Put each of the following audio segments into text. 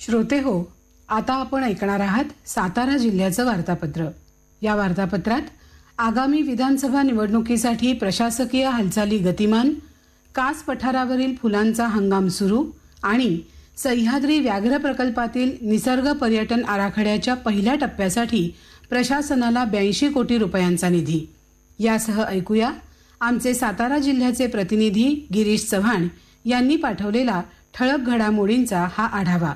श्रोते हो आता आपण ऐकणार आहात सातारा जिल्ह्याचं वार्तापत्र. या वार्तापत्रात आगामी विधानसभा निवडणुकीसाठी प्रशासकीय हालचाली गतिमान कास पठारावरील फुलांचा हंगाम सुरू आणि सह्याद्री व्याघ्र प्रकल्पातील निसर्ग पर्यटन आराखड्याच्या पहिल्या टप्प्यासाठी प्रशासनाला ब्याऐंशी कोटी रुपयांचा निधी. यासह ऐकूया आमचे सातारा जिल्ह्याचे प्रतिनिधी गिरीश चव्हाण यांनी पाठवलेला ठळक घडामोडींचा हा आढावा.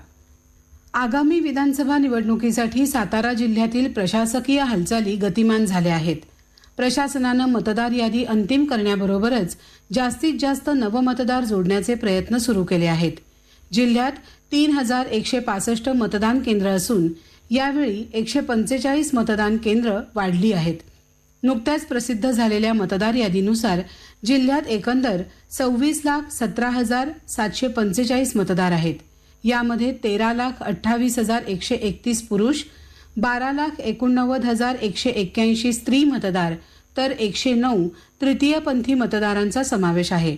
आगामी विधानसभा निवडणुकीसाठी सातारा जिल्ह्यातील प्रशासकीय हालचाली गतिमान झाल्या आहेत. प्रशासनानं मतदार यादी अंतिम करण्याबरोबरच जास्तीत जास्त नवमतदार जोडण्याचे प्रयत्न सुरू केले आहेत. जिल्ह्यात तीन हजार एकशे पासष्ट मतदान केंद्र असून यावेळी एकशे पंचेचाळीस मतदान केंद्र वाढली आहेत. नुकत्याच प्रसिद्ध झालेल्या मतदार यादीनुसार जिल्ह्यात एकंदर सव्वीस लाख सतरा हजार सातशे पंचेचाळीस मतदार आहेत. यामध्ये तेरा लाख अठ्ठावीस हजार एकशे एकतीस पुरुष बारा लाख एकोणनव्वद हजार एकशे एक्क्याऐंशी स्त्री मतदार तर एकशे नऊ तृतीयपंथी मतदारांचा समावेश आहे.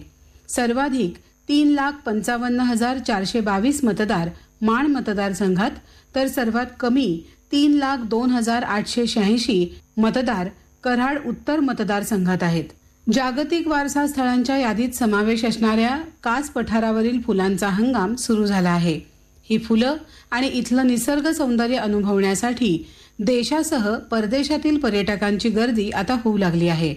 सर्वाधिक तीन लाख पंचावन्न हजार चारशे बावीस मतदार माण मतदारसंघात तर सर्वात कमी तीन लाख दोन हजार आठशे शहाऐंशी मतदार कराड उत्तर मतदारसंघात आहेत. जागतिक वारसा स्थळांच्या यादीत समावेश असणाऱ्या कास पठारावरील फुलांचा हंगाम सुरू झाला आहे. ही फुलं आणि इथलं निसर्ग सौंदर्य अनुभवण्यासाठी देशासह परदेशातील पर्यटकांची गर्दी आता होऊ लागली आहे.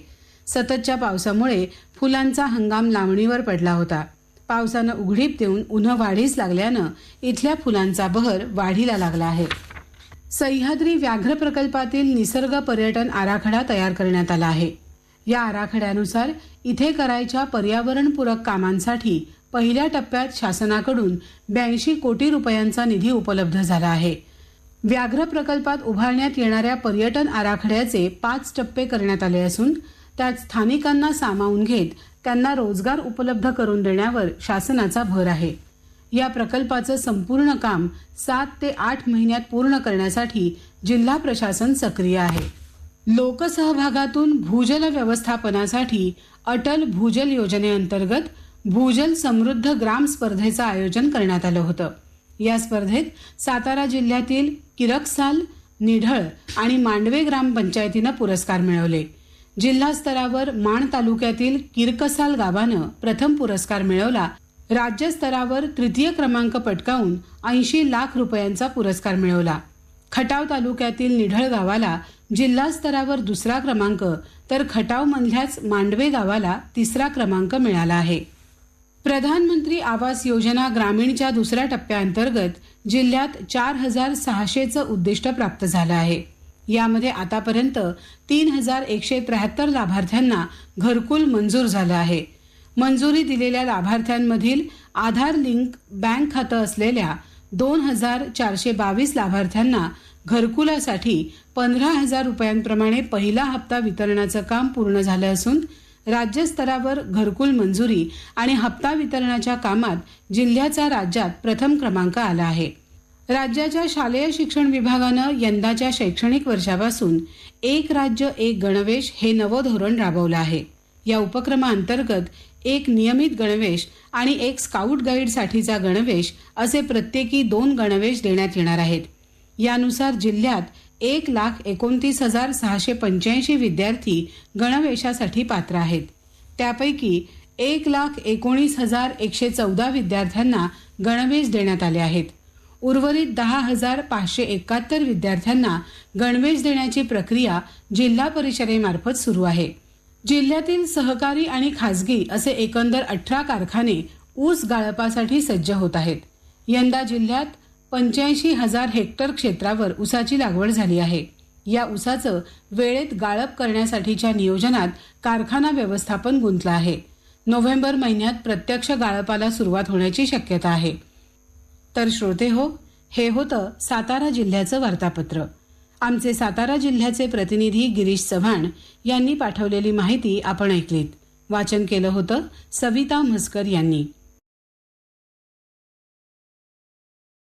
सततच्या पावसामुळे फुलांचा हंगाम लांबणीवर पडला होता. पावसानं उघडीप देऊन उन्ह वाढीस लागल्यानं इथल्या फुलांचा बहर वाढीला लागला आहे. सह्याद्री व्याघ्र प्रकल्पातील निसर्ग पर्यटन आराखडा तयार करण्यात आला आहे. या आराखड्यानुसार इथे करायच्या पर्यावरणपूरक कामांसाठी पहिल्या टप्प्यात शासनाकडून ब्याऐंशी कोटी रुपयांचा निधी उपलब्ध झाला आहे. व्याघ्र प्रकल्पात उभारण्यात येणाऱ्या पर्यटन आराखड्याचे पाच टप्पे करण्यात आले असून त्यात स्थानिकांना सामावून घेत त्यांना रोजगार उपलब्ध करून देण्यावर शासनाचा भर आहे. या प्रकल्पाचं संपूर्ण काम सात ते आठ महिन्यात पूर्ण करण्यासाठी जिल्हा प्रशासन सक्रिय आहे. लोकसहभागातून भूजल व्यवस्थापनासाठी अटल भूजल योजनेअंतर्गत भूजल समृद्ध ग्राम स्पर्धेचं आयोजन करण्यात आलं होतं. या स्पर्धेत सातारा जिल्ह्यातील किरकसाल निढळ आणि मांडवे ग्रामपंचायतीनं पुरस्कार मिळवले. जिल्हा स्तरावर माण तालुक्यातील किरकसाल गावानं प्रथम पुरस्कार मिळवला. राज्य स्तरावर तृतीय क्रमांक पटकावून ऐंशी लाख रुपयांचा पुरस्कार मिळवला. खटाव तालुक्यातील निढळ गावाला जिल्हा स्तरावर दुसरा क्रमांक तर खटाव मधल्याच मांडवे गावाला तिसरा क्रमांक मिळाला आहे. प्रधानमंत्री आवास योजना ग्रामीणच्या दुसऱ्या टप्प्याअंतर्गत जिल्ह्यात चार हजार सहाशेचं उद्दिष्ट प्राप्त झालं आहे. यामध्ये आतापर्यंत तीन हजार एकशे त्र्याहत्तर लाभार्थ्यांना घरकुल मंजूर झालं आहे. मंजुरी दिलेल्या लाभार्थ्यांमधील आधार लिंक बँक खातं असलेल्या दोन हजार चारशे बावीस लाभार्थ्यांना घरकुलासाठी पंधरा हजार रुपयांप्रमाणे पहिला हप्ता वितरणाचं काम पूर्ण झालं असून राज्यस्तरावर घरकुल मंजुरी आणि हप्ता वितरणाच्या कामात जिल्ह्याचा राज्यात प्रथम क्रमांक आला आहे. राज्याच्या शालेय शिक्षण विभागानं यंदाच्या शैक्षणिक वर्षापासून एक राज्य एक गणवेश हे नवं धोरण राबवलं आहे. या उपक्रमाअंतर्गत एक नियमित गणवेश आणि एक स्काउट गाईडसाठीचा गणवेश असे प्रत्येकी दोन गणवेश देण्यात येणार आहेत. यानुसार जिल्ह्यात एक लाख एकोणतीस हजार सहाशे पंच्याऐंशी विद्यार्थी गणवेशासाठी पात्र आहेत. त्यापैकी एक लाख एकोणीस हजार एकशे चौदा विद्यार्थ्यांना गणवेश देण्यात आले आहेत. उर्वरित दहा हजार पाचशे एकाहत्तर विद्यार्थ्यांना गणवेश देण्याची प्रक्रिया जिल्हा परिषदेमार्फत सुरू आहे. जिल्ह्यातील सहकारी आणि खासगी असे एकंदर अठरा कारखाने ऊस गाळपासाठी सज्ज होत आहेत. यंदा जिल्ह्यात पंच्याऐंशी हजार हेक्टर क्षेत्रावर ऊसाची लागवड झाली आहे. या ऊसाचं वेळेत गाळप करण्यासाठीच्या नियोजनात कारखाना व्यवस्थापन गुंतलं आहे. नोव्हेंबर महिन्यात प्रत्यक्ष गाळपाला सुरुवात होण्याची शक्यता आहे. तर श्रोते हो हे होतं सातारा जिल्ह्याचं वार्तापत्र. आमचे सातारा जिल्ह्याचे प्रतिनिधी गिरीश चव्हाण यांनी पाठवलेली माहिती आपण ऐकलीत. वाचन केलं होतं सविता म्हसकर यांनी.